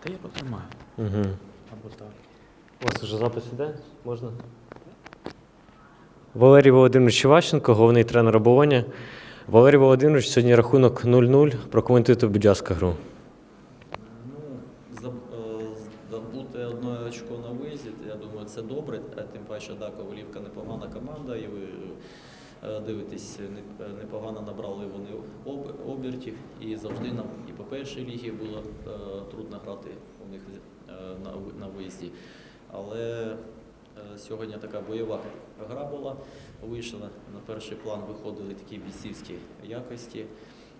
Та я потримаю. Угу. Або так. У вас вже запис іде? Можна? Валерій Володимирович Іващенко, головний тренер оболоні. Валерій Володимирович, сьогодні рахунок 0-0. Прокоментуйте, будь ласка, гру. Ну, заб- е, здобути одне очко на виїзді, я думаю, це добре. А Тим паче, да, Ковалівка непогана команда, і ви дивитесь, е, непогано набрали вони обертів. І завжди нам і по першій лігі було е, трудно грати у них е, на, виїзді. Але е, сьогодні така бойова гра була. Вийшла на перший план, виходили такі бійцівські якості.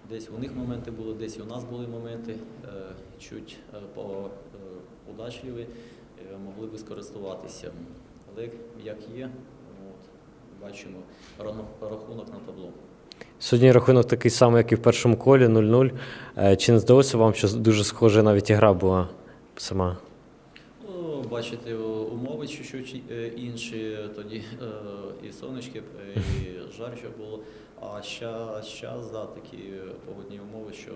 Десь у них моменти були, десь у нас були моменти, е, чуть е, по е, удачливі, е, могли би скористуватися. Але як є, бачимо рахунок на табло. Сьогодні рахунок такий самий, як і в першому колі 0-0. Е, Чи не здалося вам, що дуже схожа навіть і гра була сама? Ну, бачите, умови чуть-чуть е, інші, тоді е, і сонечки, і жарче було. А щас да, такі погодні умови, що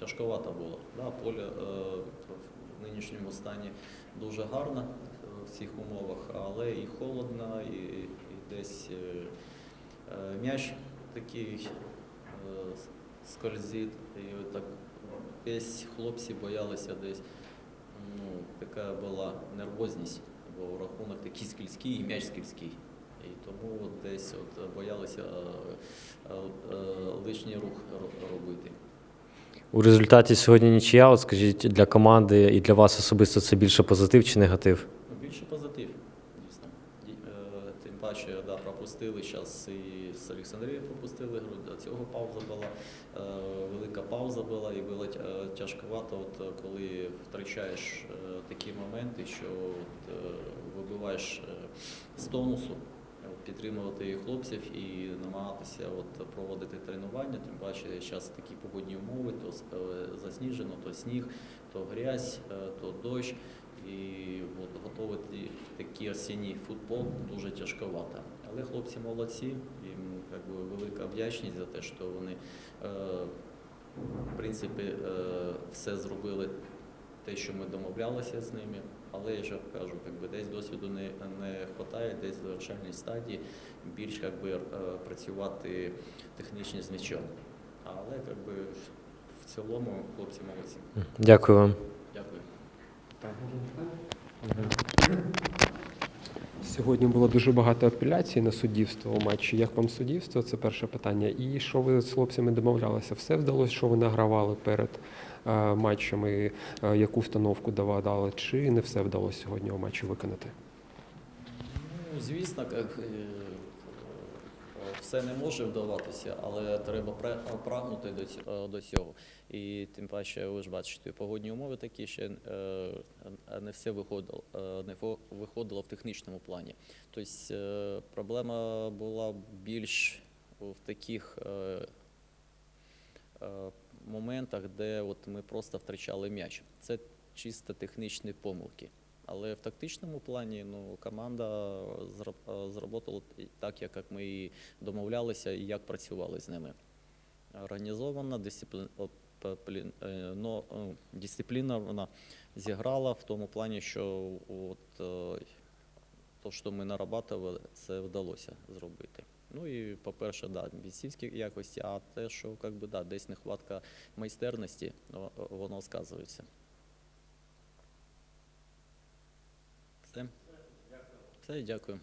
тяжковато було. Да, поле в нинішньому стані дуже гарно е, в цих умовах, але і холодно, і, і десь е, е, м'яч такий е, скользить, і так десь хлопці боялися десь ну, така була нервозність, бо рахунок такий скільський і м'яч скільський. І тому от десь от боялися е, е, е, лишній рух робити. У результаті сьогодні нічия. От скажіть, для команди і для вас особисто це більше позитив чи негатив? Більше позитив, дійсно. Е, Тим паче, да, пропустили зараз і з Олександрії пропустили гру, до цього пауза була, е, велика пауза була, і було тя- тяжковато, от, е, коли втрачаєш е, такі моменти, що от, е, вибиваєш е, з тонусу. Підтримувати хлопців і намагатися от, проводити тренування, тим паче зараз такі погодні умови, то е, засніжено, то сніг, то грязь, е, то дощ. І от готувати такий осінній футбол дуже тяжковато. Але хлопці молодці, їм як би, велика вдячність за те, що вони е, в принципі е, все зробили те, що ми домовлялися з ними. Але я ж кажу, якби десь досвіду не, не вистачає, десь в завершальній стадії більш якби, е, працювати технічно з м'ячом. Але якби, в цілому хлопці молодці. Дякую вам. Сьогодні було дуже багато апеляцій на суддівство у матчі. Як вам суддівство? Це перше питання. І що ви з хлопцями домовлялися? Все вдалося, що ви награвали перед е, матчами, е, яку встановку давали, чи не все вдалося сьогодні у матчі виконати? Ну, звісно, як, е, все не може вдаватися, але треба прагнути до цього. І тим паче, ви ж бачите, погодні умови такі, ще не все виходило, е, не виходило в технічному плані. Тобто е, проблема була більш в таких е, моментах, де от ми просто втрачали м'яч. Це чисто технічні помилки. Але в тактичному плані ну, команда зроб- зработала т- так, як ми і домовлялися, і як працювали з ними. Організована, е, но, е, дисциплінована зіграла в тому плані, що от, е, то, що ми нарабатували, це вдалося зробити. Ну і, по-перше, да, бійцівські якості, а те, що как би, да, десь нехватка майстерності, воно сказується. Все? Все, дякую.